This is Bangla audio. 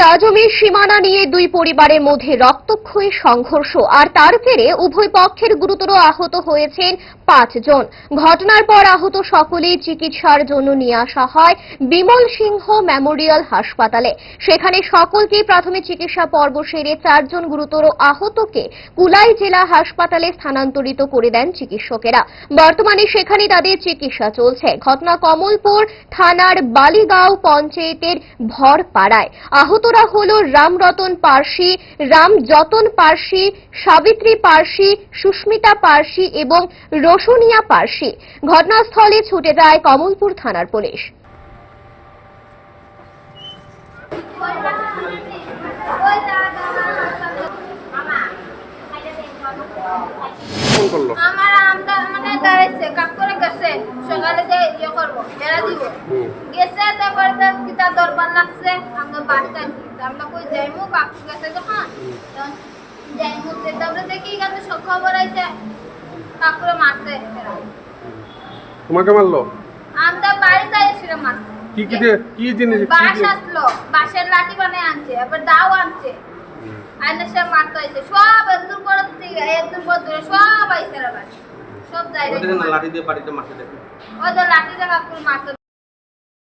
চা জমির সীমানা নিয়ে দুই পরিবারের মধ্যে রক্তক্ষয়ী সংঘর্ষ, আর তার ফেরে উভয় পক্ষের গুরুতর আহত হয়েছেন পাঁচজন। ঘটনার পর আহত সকলেই চিকিৎসার জন্য নিয়ে আসা হয় বিমল সিংহ মেমোরিয়াল হাসপাতালে। সেখানে সকলকে প্রাথমিক চিকিৎসা পর্ব সেরে চারজন গুরুতর আহতকে কুলাই জেলা হাসপাতালে স্থানান্তরিত করে দেন চিকিৎসকেরা। বর্তমানে সেখানে তাদের চিকিৎসা চলছে। ঘটনা কমলপুর থানার বালিগাঁও পঞ্চায়েতের ভরপাড়ায়। আহতরা হল রামরতন পার্সি রামযতন পার্সি সাবিত্রী পার্সি সুস্মিতা পার্সি এবং রসুনিয়া পার্সি ঘটনাস্থলে ছুটে যায় কমলপুর থানার পুলিশ। আমার দাঁড়াইছে কাপ গেছে সকালে যে ইয়ে করব বেড়া দিব। গেছে তারপরে তার কিতা দরবার লাগছে আমরা বাড়িতে আমরা কই যাইমু কাপ গেছে যখন যাইমু তারপরে দেখি। এখানে সব খবর আইছে কাকুরে মারছে তোমাকে মারলো আমরা বাড়িতে মারছে কি কি কি জিনিস বাস আসলো বাসের লাঠি বানায় আনছে এবার দাও আনছে। আইনে সে মারতে আইছে। সব এদুর পর থেকে এদুর পর দূরে সব আইছে এরা বাড়ি সব জায়গায় ওদের না লাঠি দিয়ে বাড়িতে মারতে দেখে। ওদের লাঠি দিয়ে করে মারতে